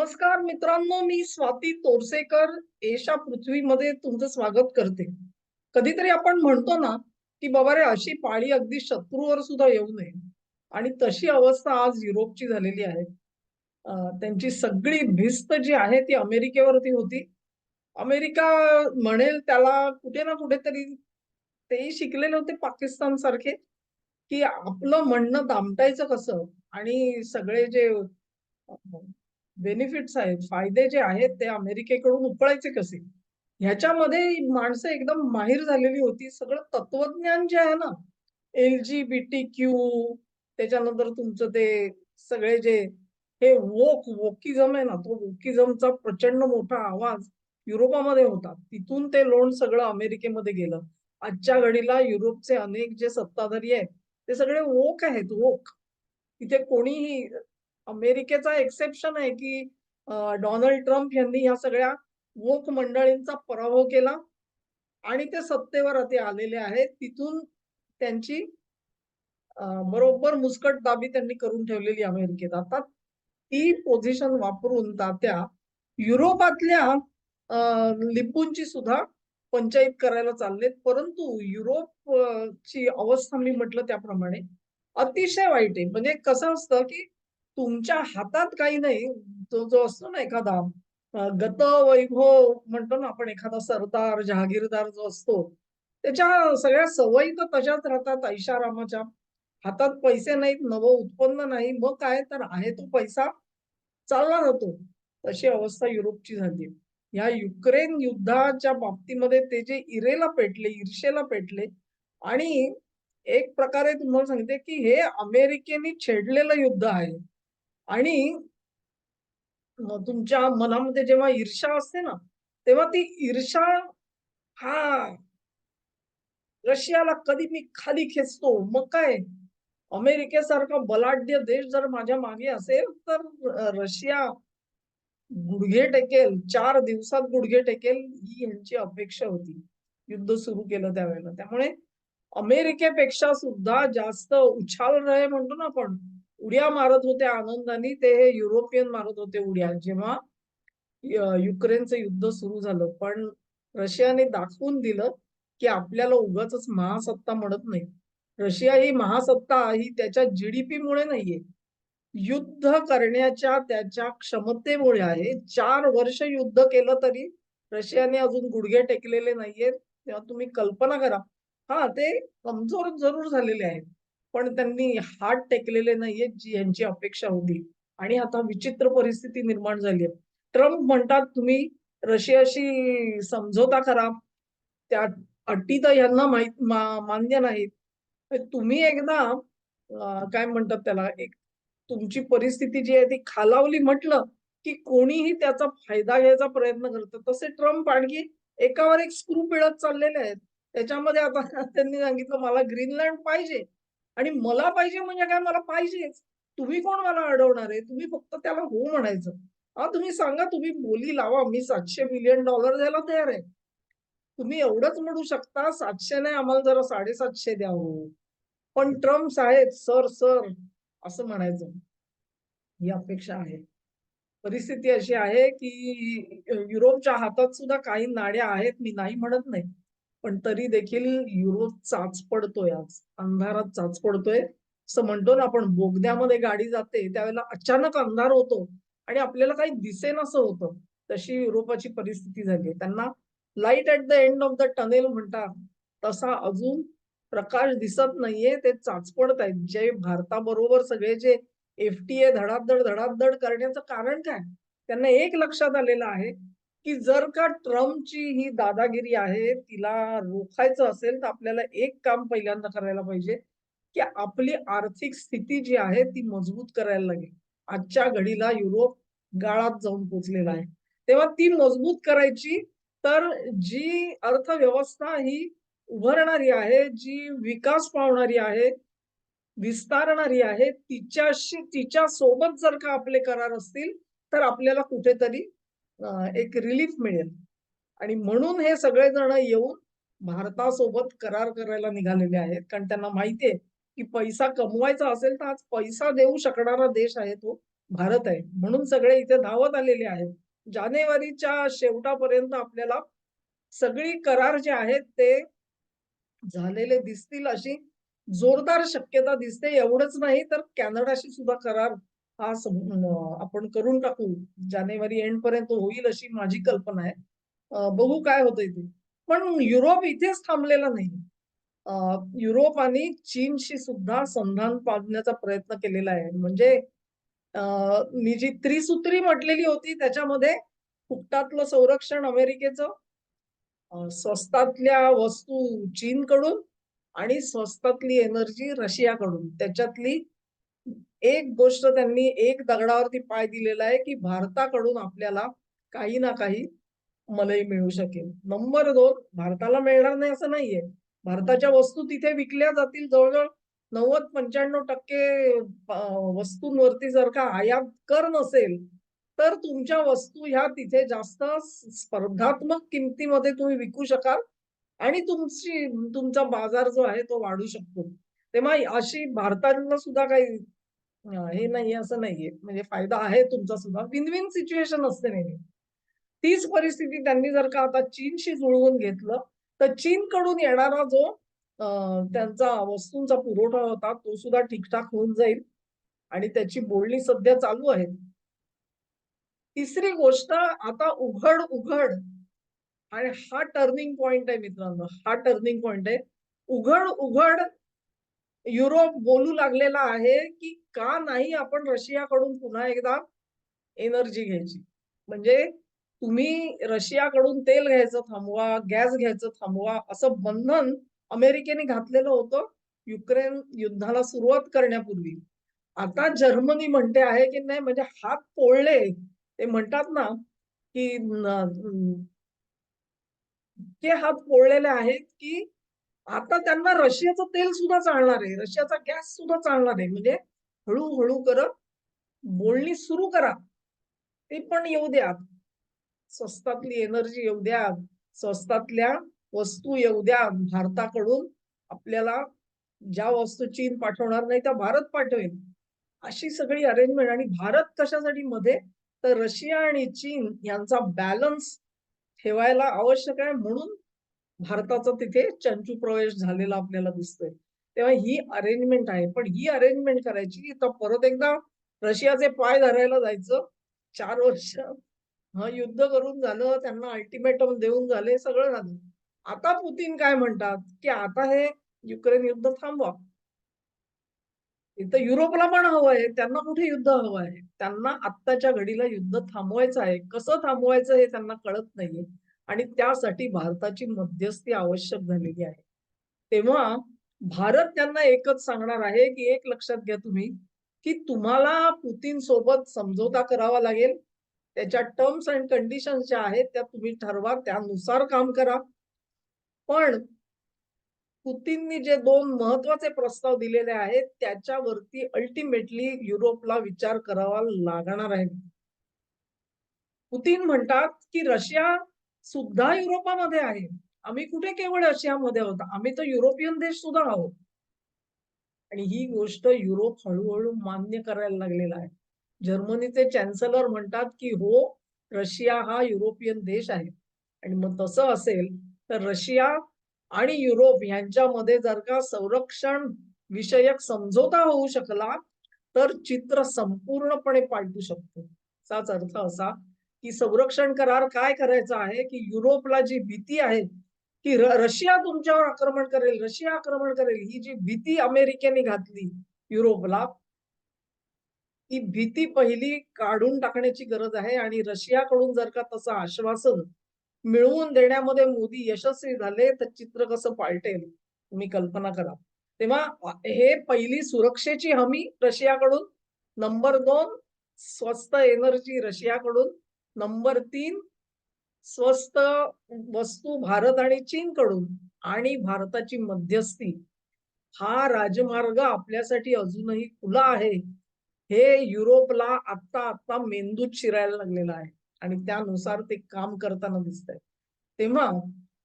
नमस्कार मित्रांनो मी स्वाती तोरसेकर एशा पृथ्वीमध्ये तुमचं स्वागत करते. कधीतरी आपण म्हणतो ना की बाबा रे अशी पाळी अगदी शत्रूवर सुद्धा येऊ नये. आणि तशी अवस्था आज युरोपची झालेली आहे. त्यांची सगळी भिस्त जी आहे ती अमेरिकेवरती होती. अमेरिका म्हणेल त्याला कुठे ना कुठेतरी तेही शिकलेले होते पाकिस्तान सारखे की आपलं म्हणणं दामटायचं कसं? आणि सगळे जे बेनिफिट्स आहेत फायदे जे आहेत ते अमेरिकेकडून उकळायचे कसे? ह्याच्यामध्ये माणसं एकदम माहीर झालेली होती. सगळं तत्वज्ञान जे आहे ना L G B T Q त्याच्यानंतर तुमचं ते सगळे जे हे वोक वोकिझम आहे ना तो वोकिझमचा प्रचंड मोठा आवाज युरोपामध्ये होता. तिथून ते लोण सगळं अमेरिकेमध्ये गेलं. आजच्या घडीला युरोपचे अनेक जे सत्ताधारी आहेत ते सगळे वोक आहेत वोक इथे कोणीही अमेरिकेचा एक्सेप्शन आहे की डोनाल्ड ट्रम्प यांनी या सगळ्या वोक मंडळींचा पराभव केला आणि ते सत्तेवर आता आलेले आहेत. तिथून त्यांची बरोबर मुस्कट दाबी त्यांनी करून ठेवलेली अमेरिकेत. आता ती पोझिशन वापरून तात्या युरोपातल्या लिपूंची लिंबूंची सुद्धा पंचायत करायला चाललेत. परंतु युरोप ची अवस्था मी म्हटलं त्याप्रमाणे अतिशय वाईट आहे. म्हणजे कसं असतं की तुमच्या हातात काही नाही तो जो असतो ना एखादा गत वैभव म्हणतो ना आपण एखादा सरदार जहागीरदार जो असतो त्याच्या सगळ्या सवयी तर तशाच राहतात ऐशारामाच्या हातात पैसे नाहीत नवं उत्पन्न नाही मग काय तर आहे तो पैसा चालणार होतो तशी अवस्था युरोपची झाली. या युक्रेन युद्धाच्या बाबतीमध्ये ते जे इरेला पेटले ईर्षेला पेटले आणि एक प्रकारे तुम्हाला सांगते की हे अमेरिकेने छेडलेलं युद्ध आहे. आणि तुमच्या मनामध्ये जेव्हा ईर्षा असते ना तेव्हा ती ईर्षा हा रशियाला कधी मी खाली खेचतो? मग काय? अमेरिकेसारखा बलाढ्य देश जर माझ्या मागे असेल तर रशिया गुडघे टेकेल. चार दिवसात गुडघे टेकेल ही यांची अपेक्षा होती. युद्ध सुरू केलं त्यावेळेला. त्यामुळे अमेरिकेपेक्षा सुद्धा जास्त उछाल रहे म्हणतो ना आपण उड्या मारत होते आनंदाने ते हे युरोपियन मारत होते उड्या. जेव्हा युक्रेनचं युद्ध सुरू झालं पण रशियाने दाखवून दिलं की आपल्याला उगाच महासत्ता म्हणत नाही. रशिया ही महासत्ता ही त्याच्या जीडीपी मुळे नाहीये. युद्ध करण्याच्या त्याच्या क्षमतेमुळे आहे. चार वर्ष युद्ध केलं तरी रशियाने अजून गुडघे टेकलेले नाहीयेत. तेव्हा तुम्ही कल्पना करा. हा ते कमजोर जरूर झालेले आहेत. पण त्यांनी हात टेकलेले नाहीयेत जी यांची अपेक्षा होती. आणि आता विचित्र परिस्थिती निर्माण झाली आहे. ट्रम्प म्हणतात तुम्ही रशियाशी समझोता करा. त्या अटी तर यांना माहीत मान्य नाहीत. तुम्ही एकदा काय म्हणतात त्याला एक तुमची परिस्थिती जी आहे ती खालावली म्हटलं की कोणीही त्याचा फायदा घ्यायचा प्रयत्न करतं. तसे ट्रम्प आणखी एकावर एक स्क्रू पिळत चाललेले आहेत. त्याच्यामध्ये आता त्यांनी सांगितलं मला ग्रीनलँड पाहिजे. आणि मला पाहिजे म्हणजे काय? मला पाहिजेच. तुम्ही कोण मला अडवणार आहे? तुम्ही फक्त त्याला हो म्हणायचं. हा तुम्ही सांगा तुम्ही बोली लावा. मी सातशे मिलियन डॉलर द्यायला तयार आहे. तुम्ही एवढंच म्हणू शकता सातशे नाही आम्हाला जरा साडेसातशे द्या हो. पण ट्रम्प आहेत सर सर असं म्हणायचं. ही अपेक्षा आहे. परिस्थिती अशी आहे की युरोपच्या हातात सुद्धा काही नाड्या आहेत मी नाही म्हणत नाही. पण तरी देखील युरोप चाच पडतोय आज. अंधारात चाच पडतोय. असं म्हणतो ना आपण बोगद्यामध्ये गाडी जाते त्यावेळेला अचानक अंधार होतो आणि आपल्याला काही दिसेनासं होतं. तशी युरोपाची परिस्थिती झाली. त्यांना light at the end of the tunnel म्हणतात. तसा अजून प्रकाश दिसत नाहीये ते चाचपडत आहेत जे भारताबरोबर सगळे जे एफटीए धडाधड धडाधड करण्याचं कारण काय? त्यांना एक लक्षात आलेलं आहे. की जर का ट्रम्पची ही दादागिरी आहे तिला रोखायचं असेल तर आपल्याला एक काम पहिल्यांदा करायला पाहिजे की आपली आर्थिक स्थिती जी आहे ती मजबूत करायला लागेल. आजच्या घडीला युरोप गाळात जाऊन पोचलेला आहे. तेव्हा ती मजबूत करायची तर जी अर्थव्यवस्था ही उभारणारी आहे जी विकास पावणारी आहे विस्तारणारी आहे तिच्याशी तिच्या सोबत जर का आपले करार असतील तर आपल्याला कुठेतरी एक रिलीफ मिळेल. आणि म्हणून हे सगळेजण येऊन भारतासोबत करार करायला निघालेले आहेत. कारण त्यांना माहितीये की पैसा कमवायचा असेल तर आज पैसा देऊ शकणारा देश आहे तो भारत आहे. म्हणून सगळे इथे धावत आलेले आहेत. जानेवारीच्या शेवटापर्यंत आपल्याला सगळी करार जे आहेत ते झालेले दिसतील अशी जोरदार शक्यता दिसते. एवढंच नाही तर कॅनडाशी सुद्धा करार हा आपण करून टाकू? जानेवारी एंड पर्यंत होईल अशी माझी कल्पना आहे. बघू काय होतंय ते. पण युरोप इथेच थांबलेला नाही. युरोप आणि चीनशी सुद्धा संधान पाडण्याचा प्रयत्न केलेला आहे. म्हणजे मी जी त्रिसूत्री म्हटलेली होती त्याच्यामध्ये फुकटातलं संरक्षण अमेरिकेचं स्वस्तातल्या वस्तू चीनकडून आणि स्वस्तातली एनर्जी रशियाकडून. त्याच्यातली एक गोष्ट त्यांनी एक दगडावरती पाय दिलेला आहे की भारताकडून आपल्याला काही ना काही मलई मिळू शकेल. नंबर दोन भारताला मिळणार नाही असं नाहीये. भारताच्या वस्तू तिथे विकल्या जातील जवळजवळ नव्वद पंच्याण्णव टक्के वस्तूंवरती जर का आयात कर नसेल तर तुमच्या वस्तू ह्या तिथे जास्त स्पर्धात्मक किमतीमध्ये तुम्ही विकू शकाल आणि तुमची तुमचा बाजार जो आहे तो वाढू शकतो. तेव्हा अशी भारताला सुद्धा काही हे नाही असं नाहीये. म्हणजे फायदा आहे तुमचा सुद्धा. विन विन सिच्युएशन असते नेहमी. तीच परिस्थिती त्यांनी जर का आता चीनशी जुळवून घेतलं तर चीनकडून येणारा जो त्यांचा वस्तूंचा पुरवठा होता तो सुद्धा ठीकठाक होऊन जाईल. आणि त्याची बोलणी सध्या चालू आहे. तिसरी गोष्ट आता उघड उघड. आणि हा टर्निंग पॉइंट आहे मित्रांनो. हा टर्निंग पॉइंट आहे. उघड उघड युरोप बोलू लागलेला आहे की का नाही आपण रशियाकडून पुन्हा एकदा एनर्जी घ्यायची? म्हणजे तुम्ही रशियाकडून तेल घ्यायचं थांबवा गॅस घ्यायचं थांबवा असं बंधन अमेरिकेने घातलेलं होतं युक्रेन युद्धाला सुरुवात करण्यापूर्वी. आता जर्मनी म्हणते आहे की नाही म्हणजे हात पोळले. ते म्हणतात ना की इतके हात पोळलेले आहेत की आता त्यांना रशियाचं तेल सुद्धा चालणार आहे. रशियाचा गॅस सुद्धा चालणार आहे. म्हणजे हळूहळू करत बोलणी सुरू करा. ते पण येऊ द्या स्वस्तातली एनर्जी येऊ द्या स्वस्तातल्या वस्तू येऊ द्या भारताकडून आपल्याला ज्या वस्तू चीन पाठवणार नाही त्या भारत पाठवेल अशी सगळी अरेंजमेंट आणि भारत कशासाठी मध्ये? तर रशिया आणि चीन यांचा बॅलन्स ठेवायला आवश्यक आहे. म्हणून भारताचा तिथे चंचू प्रवेश झालेला आपल्याला दिसतोय. तेव्हा ही अरेंजमेंट आहे. पण ही अरेंजमेंट करायची तर परत एकदा रशियाचे पाय धरायला जायचं. चार वर्ष हा युद्ध करून झालं त्यांना अल्टिमेटम देऊन झाले सगळं झालं. आता पुतीन काय म्हणतात? की आता हे युक्रेन युद्ध थांबवा. इथं युरोपला पण हवं आहे. त्यांना कुठे युद्ध हवं आहे? त्यांना आत्ताच्या घडीला युद्ध थांबवायचं आहे. कसं थांबवायचं हे त्यांना कळत नाहीये. आणि त्यासाठी भारताची मध्यस्थी आवश्यक झालेली आहे. तेव्हा भारत त्यांना एकच सांगणार आहे की एक लक्षात घ्या तुम्ही की तुम्हाला पुतीन सोबत समझोता करावा लागेल. त्याच्या टर्म्स अँड कंडिशन्स ज्या आहेत त्या तुम्ही ठरवा त्यानुसार काम करा. पण पुतीननी जे दोन महत्त्वाचे प्रस्ताव दिलेले आहेत त्याच्यावरती अल्टिमेटली युरोपला विचार करावा लागणार आहे. पुतीन म्हणतात की रशिया सुद्धा युरोपामध्ये आहे. आम्ही कुठे केवळ रशियामध्ये आहोत आम्ही तर युरोपियन देश सुद्धा आहोत. आणि ही गोष्ट युरोप हळूहळू मान्य करायला लागलेला आहे. जर्मनीचे चॅन्सलर म्हणतात की हो रशिया हा युरोपियन देश आहे. आणि मग तसं असेल तर रशिया आणि युरोप यांच्यामध्ये जर का संरक्षण विषयक समझोता होऊ शकला तर चित्र संपूर्णपणे पालटू शकतो. याचाच अर्थ असा की संरक्षण करार काय करायचा आहे की युरोपला जी भीती आहे की रशिया तुमच्यावर आक्रमण करेल रशिया आक्रमण करेल ही जी भीती अमेरिकेने घातली युरोपला ही भीती पहिली काढून टाकण्याची गरज आहे आणि रशियाकडून जर का तसं आश्वासन मिळवून देण्यामध्ये मोदी यशस्वी झाले तर चित्र कसं पालटेल? तुम्ही कल्पना करा. तेव्हा हे पहिली सुरक्षेची हमी रशियाकडून. नंबर दोन स्वस्त एनर्जी रशियाकडून. नंबर तीन स्वस्त वस्तू भारत आणि चीनकडून आणि भारताची मध्यस्थी. हा राजमार्ग आपल्यासाठी अजूनही खुला आहे. हे युरोपला आत्ता आत्ता मेंदूत शिरायला लागलेला आहे आणि त्यानुसार ते काम करताना दिसतंय. तेव्हा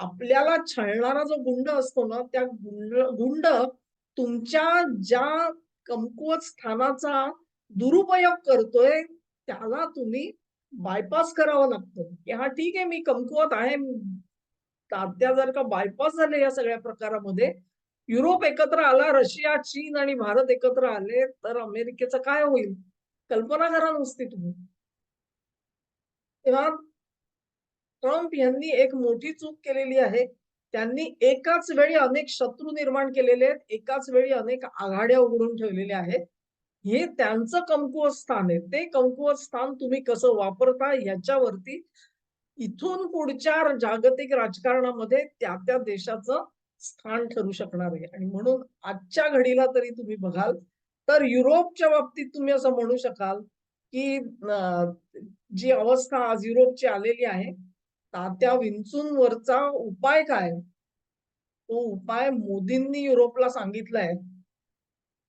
आपल्याला छळणारा जो गुंड असतो ना त्या गुंड गुंड तुमच्या ज्या कमकुवत स्थानाचा दुरुपयोग करतोय त्याला तुम्ही बायपास करावं लागतं. की हा ठीक आहे मी कमकुवत आहे. तात्या जर का बायपास झाले या सगळ्या प्रकारामध्ये युरोप एकत्र आला रशिया चीन आणि भारत एकत्र आले तर अमेरिकेचं काय होईल? कल्पना करा नुसती तुम्ही. तेव्हा ट्रम्प यांनी एक मोठी चूक केलेली आहे. त्यांनी एकाच वेळी अनेक शत्रू निर्माण केलेले आहेत एकाच वेळी अनेक आघाड्या उघडून ठेवलेल्या आहेत. हे त्यांचं कमकुवत स्थान आहे. ते कमकुवत स्थान तुम्ही कसं वापरता याच्यावरती इथून पुढच्या जागतिक राजकारणामध्ये त्या त्या देशाचं स्थान ठरू शकणार आहे. आणि म्हणून आजच्या घडीला तरी तुम्ही बघाल तर युरोपच्या बाबतीत तुम्ही असं म्हणू शकाल की जी अवस्था आज युरोपची आलेली आहे तात्या विंचून वरचा उपाय काय? तो उपाय मोदींनी युरोपला सांगितलाय.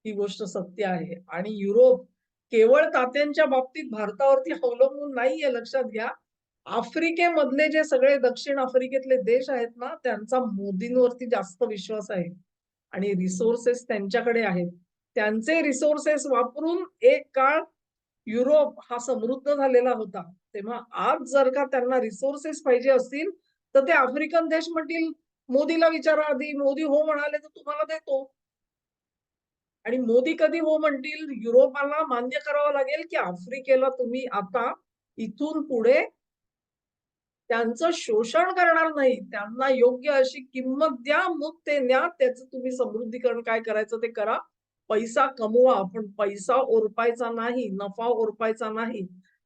ही गोष्ट सत्य आहे. आणि युरोप केवळ तात्यांच्या बाबतीत भारतावरती अवलंबून नाहीये लक्षात घ्या. आफ्रिकेमधले जे सगळे दक्षिण आफ्रिकेतले देश आहेत ना त्यांचा मोदींवरती जास्त विश्वास आहे. आणि रिसोर्सेस त्यांच्याकडे आहेत. त्यांचे रिसोर्सेस वापरून एक काळ युरोप हा समृद्ध झालेला होता. तेव्हा आज जर का त्यांना रिसोर्सेस पाहिजे असतील तर ते आफ्रिकन देश म्हणतील मोदीला विचारा आधी मोदी हो म्हणाले तर तुम्हाला देतो. आणि मोदी कधी हो म्हणतील युरोपाला मान्य करावं लागेल की आफ्रिकेला तुम्ही आता इथून पुढे त्यांचं शोषण करणार नाही त्यांना योग्य अशी किंमत द्या मग ते न्या त्याचं तुम्ही समृद्धीकरण काय करायचं ते करा. पैसा कमवा पण पैसा ओरपायचा नाही नफा ओरपायचा नाही.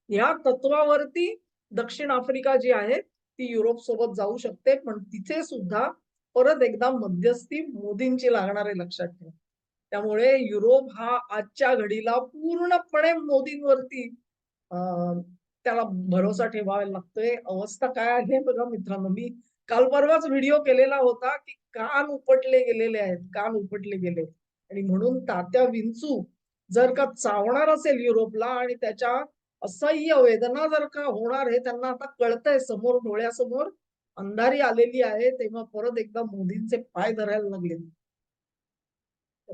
या तत्वावरती दक्षिण आफ्रिका जी आहे ती युरोप सोबत जाऊ शकते पण तिथे सुद्धा परत एकदा मध्यस्थी मोदींची लागणार आहे लक्षात ठेवा. त्यामुळे युरोप हा आजच्या घडीला पूर्णपणे मोदींवरती त्याला भरोसा ठेवावा लागतोय. अवस्था काय आहे बघा मित्रांनो. मी काल परवाच व्हिडिओ केलेला होता की कान उपटले गेलेले आहेत कान उपटले गेले आणि म्हणून तात्या विंचू जर का चावणार असेल युरोपला आणि त्याच्या असह्य वेदना जर का होणार हे त्यांना आता कळतंय समोर डोळ्यासमोर अंधारी आलेली आहे तेव्हा परत एकदा मोदींचे पाय धरायला लागले.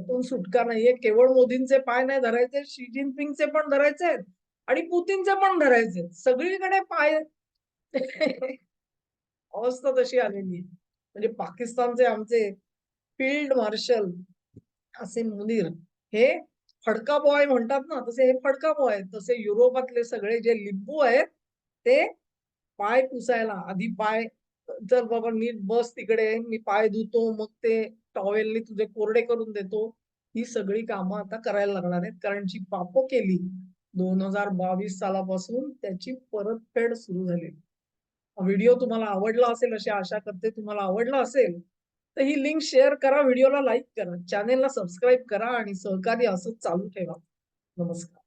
त्यातून सुटका नाहीये. केवळ मोदींचे पाय नाही धरायचे शी जिनपिंगचे पण धरायचे आहेत आणि पुतीनचे पण धरायचे सगळीकडे पाय अवस्था तशी आलेली आहे. म्हणजे पाकिस्तानचे आमचे फील्ड मार्शल असे मुनीर हे फडका बॉय म्हणतात ना तसे हे फडका बॉय तसे युरोपातले सगळे जे लिंबू आहेत ते पाय पुसायला. आधी पाय जर बाबा नीट बस तिकडे. मी पाय धुतो मग ते टॉवेलने तुझे कोरडे करून देतो. ही सगळी कामं आता करायला लागणार आहेत. कारण जी पाप केली दोन हजार बावीस सालापासून त्याची परतफेड सुरू झाली. व्हिडिओ तुम्हाला आवडला असेल अशी आशा करते. तुम्हाला आवडला असेल तर ही लिंक शेअर करा व्हिडिओला लाईक करा चॅनेलला सबस्क्राईब करा आणि सहकार्य असंच चालू ठेवा. नमस्कार.